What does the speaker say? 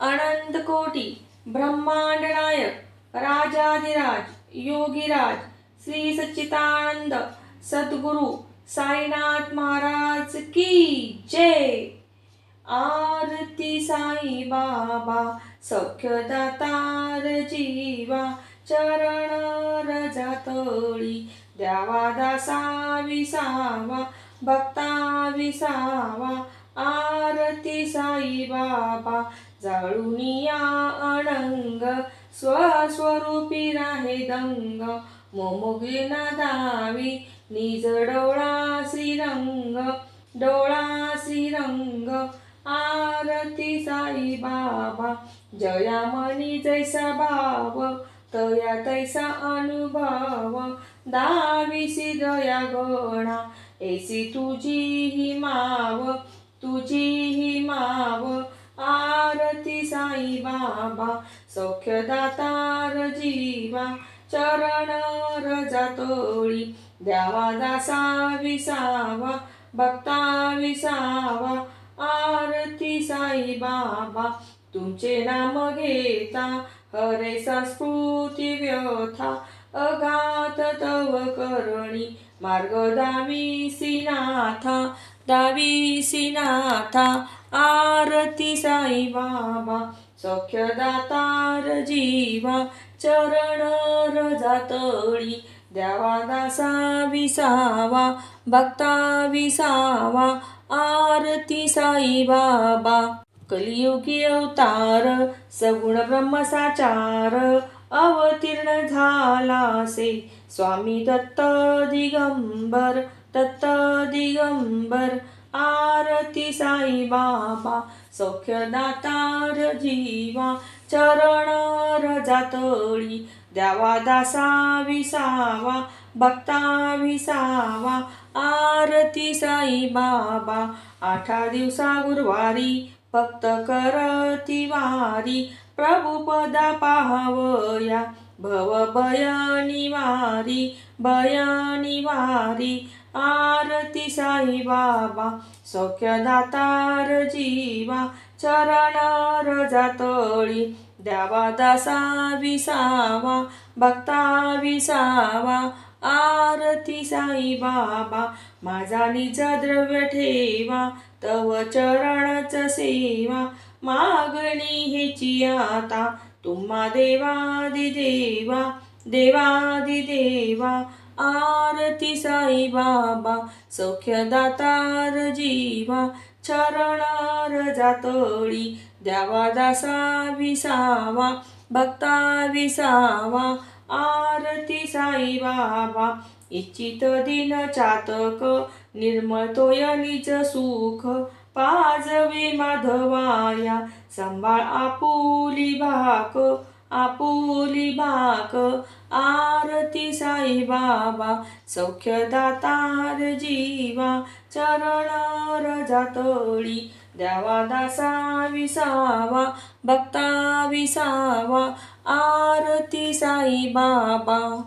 अनंत कोटी ब्रह्मांड नायक राजाधिराज योगीराज श्री सच्चिदानंद सद्गुरु साईनाथ महाराज की जय. आरती साई बाबा सौख्यदातार जीवा चरण रजातळी द्यावा दासा विसावा भक्ता विसावा साई बाबा जाळुनिया अनंग स्वस्वरूपी राहे दंग. मोमोगे दावी. निज डोळा श्रीरंग. डोळा श्रीरंग. आरती साई बाबा. जया मनी जैसा भाव. तया तैसा अनुभव. दाविसी दया गणा. ऐसी तुझी ही माव. तुझी ही माव आरती साई बाबा सौख्यदातार जीवा चरण रजातोळी द्यावा दासा विसावा भक्ता विसावा आरती साई बाबा तुमचे नाम घेता हरे संस्कृती व्यथा अघात तव करणी मार्ग दावी सिनाथा दावी सिनाथा आरती साई बाबा सौख्यदातार जीवा चरण रजातळी द्यावा दासा विसावा भक्ता विसावा आरती साई बाबा कलियुगी अवतार सगुण ब्रह्मसाचार अवतीर्ण झालासे स्वामी दत्त दिगंबर दत्त दिगंबर आरती साई बाबा सौख्यदातार जीवा चरण रजातळी द्यावा दासा विसावा भक्ता विसावा आरती साई बाबा आठा दिवसा गुरुवारी भक्त करती वारी प्रभुपदा पाहावया भव भयानी वारी भयानी वारी आरती साई बाबा सौख्यदातार जीवा चरण रजातळी द्यावा दासा विसावा भक्ता विसावा आरती साई बाबा माझा निज द्रव्य ठेवा तव चरणच सेवा मागणी हेची आता तुम्हा देवादि देवा देवादि देवा आरती साई बाबा सौख्यदातार जीवा चरण जातोळी द्यावा दासा विसावा भक्ता विसावा आरती साई बाबा इच्छित दिन चातक निर्मळतोय निज सुख पाजवे माधवाया सांभाळ आपुली भाक आपुली भाक आरती साई बाबा सौख्यदातार जीवा चरण रजातळी द्यावा दासा विसावा भक्ता विसावा आरती साई बाबा.